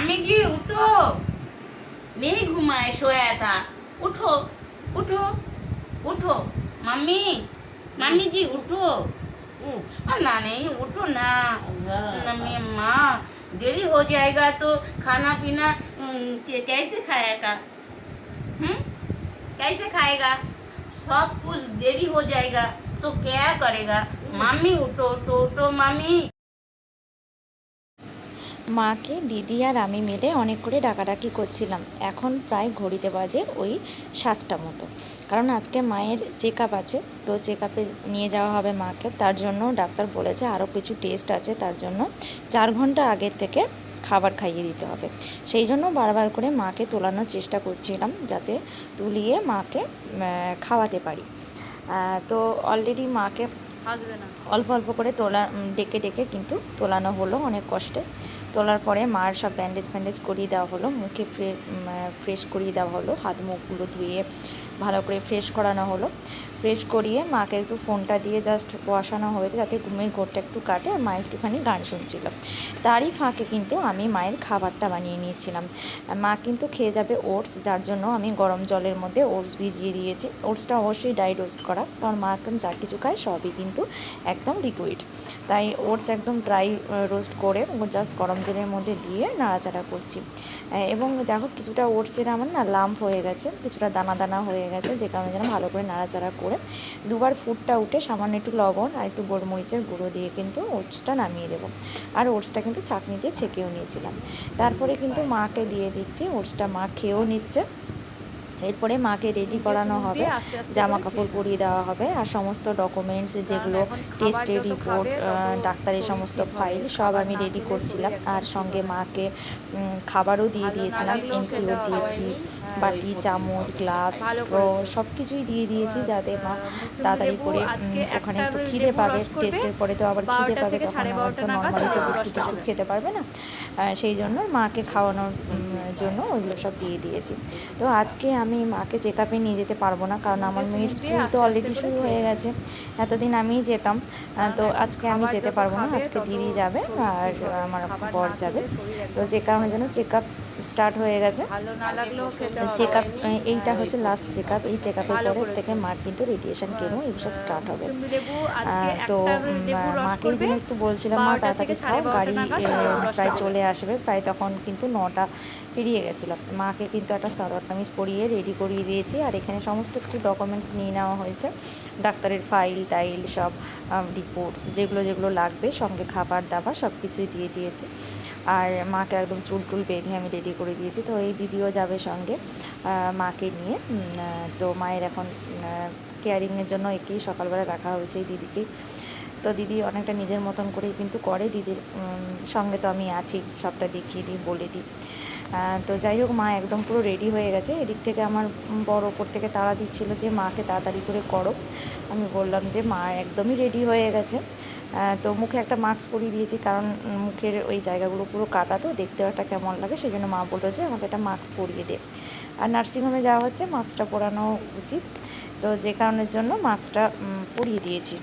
मामी जी उठो नहीं घुमाए सोया था उठो उठो उठो मम्मी मम्मी जी उठो आ, ना नहीं उठो ना ना मैं माँ देरी हो जाएगा तो खाना पीना हम्म, कै- कैसे खाएगा हम्म कैसे खाएगा सब कुछ देरी हो जाएगा तो क्या करेगा मम्मी उठो उठो उठो मम्मी মাকে দিদি আর আমি মিলে অনেক করে ডাকাডাকি করছিলাম। এখন প্রায় ঘড়িতে বাজে ওই সাতটা মতো। কারণ আজকে মায়ের চেক আপ আছে তো চেক আপে নিয়ে যাওয়া হবে মাকে। তার জন্য ডাক্তার বলেছে আরও কিছু টেস্ট আছে তার জন্য চার ঘণ্টা আগের থেকে খাবার খাইয়ে দিতে হবে। সেই জন্য বারবার করে মাকে তোলানোর চেষ্টা করছিলাম যাতে তুলিয়ে মাকে খাওয়াতে পারি। তো অলরেডি মাকে অল্প অল্প করে তোলা ডেকে ডেকে কিন্তু তোলানো হলো অনেক কষ্টে। তোলার পরে মার সব ব্যান্ডেজ ফ্যান্ডেজ করিয়ে দেওয়া হলো, মুখে ফ্রেশ করিয়ে দেওয়া হলো, হাত মুখগুলো ধুয়ে ভালো করে ফ্রেশ করানো হলো। ফ্রেশ করিয়ে মাকে একটু ফোনটা দিয়ে জাস্ট বসানো হয়েছে যাতে ঘুমের ঘোরটা একটু কাটে আর মা একটুখানি গান শুনছিল। তারই ফাঁকে কিন্তু আমি মায়ের খাবারটা বানিয়ে নিয়েছিলাম। মা কিন্তু খেয়ে যাবে ওটস, যার জন্য আমি গরম জলের মধ্যে ওটস ভিজিয়ে দিয়েছি। ওটসটা অবশ্যই ড্রাই রোস্ট করা, কারণ মা এখন যা কিছু খায় সবই কিন্তু একদম লিকুইড তাই ওটস একদম ড্রাই রোস্ট করে জাস্ট গরম জলের মধ্যে দিয়ে নাড়াচাড়া করছি। এবং দেখো কিছুটা ওটসের আমার না লাম্প হয়ে গেছে, কিছুটা দানা দানা হয়ে গেছে, যে কারণে যেন ভালো করে নাড়াচাড়া করে। দুবার ফুটটা উঠে সামান্য একটু লবণ আর একটু গোলমরিচের গুঁড়ো দিয়ে কিন্তু ওটসটা নামিয়ে দেবো। আর ওটসটা কিন্তু চাটনি দিয়ে ছেঁকেও নিয়েছিলাম। তারপরে কিন্তু মাকে দিয়ে দিচ্ছি, ওটসটা মা খেয়েও নিচ্ছে। এরপরে মাকে রেডি করানো হবে জামা কাপড় পরিয়ে দেওয়া হবে আর সমস্ত ডকুমেন্টস যেগুলো টেস্টের রিপোর্ট ডাক্তারের সমস্ত ফাইল সব আমি রেডি করছিলাম আর সঙ্গে মাকে খাবারও দিয়ে দিয়েছিলাম এনসিও দিয়েছি বাটি চামচ গ্লাস স্ট্র সব কিছুই দিয়ে দিয়েছি যাতে মা তাড়াতাড়ি করে ওখানে একটু খিদে পাবে টেস্টের পরে তো আবার খিদে পাবে তখন আবার তো নর্মালি তো বিস্কুট টিস্কুট খেতে পারবে না। সেই জন্য মাকে খাওয়ানোর জন্য ওইগুলো সব দিয়ে দিয়েছি। তো আজকে আমি মাকে চেক আপে নিয়ে যেতে পারব না কারণ আমার মেয়ের স্কুল তো অলরেডি শুরু হয়ে গেছে এতদিন আমি যেতাম তো আজকে আমি যেতে পারব না আজকে দিদি যাবে আর আমার বর যাবে। তো যে কারণে জন্য চেক আপ স্টার্ট হয়ে গেছে। চেক আপ এইটা হচ্ছে লাস্ট চেক আপ এই চেক আপের পরে থেকে মার কিন্তু রেডিয়েশন কেমো এইসব স্টার্ট হবে। তো মাকে জন্য একটু বলছিলাম মা তাড়াতাড়ি খাও গাড়ি প্রায় চলে আসবে প্রায় তখন কিন্তু নটা পেরিয়ে গেছিল। মাকে কিন্তু একটা সালোয়ার কামিজ পরিয়ে রেডি করিয়ে দিয়েছি আর এখানে সমস্ত কিছু ডকুমেন্টস নিয়ে নেওয়া হয়েছে। ডাক্তারের ফাইল টাইল সব। রিপোর্টস যেগুলো যেগুলো লাগবে, সঙ্গে খাবার দাবার সব কিছুই দিয়ে দিয়েছি। আর মাকে একদম চুল টুল বেঁধে আমি রেডি করে দিয়েছি। তো এই দিদিও যাবে সঙ্গে মাকে নিয়ে। তো মায়ের এখন কেয়ারিংয়ের জন্য একেই সকালবেলা রাখা হয়েছে এই দিদিকে। তো দিদি অনেকটা নিজের মতন করেই কিন্তু করে। দিদির সঙ্গে তো আমি আছি, সবটা দেখিয়ে দিই, বলে দিই। তো যাই হোক, মা একদম পুরো রেডি হয়ে গেছে। এদিক থেকে আমার বড় ওপর থেকে তাড়া দিচ্ছিল যে, মাকে তাড়াতাড়ি করে করো। আমি বললাম যে, মা একদমই রেডি হয়ে গেছে। তো মুখে একটা মাস্ক পরিয়ে দিয়েছি, কারণ মুখের ওই জায়গাগুলো পুরো কাটা, তো দেখতেও একটা কেমন লাগে। সেই জন্য মা বলল যে, আমাকে একটা মাস্ক পরিয়ে দে। আর নার্সিংহোমে যাওয়া হচ্ছে মাস্কটা পরানো উচিত। তো যে কারণের জন্য মাস্কটা পরিয়ে দিয়েছি।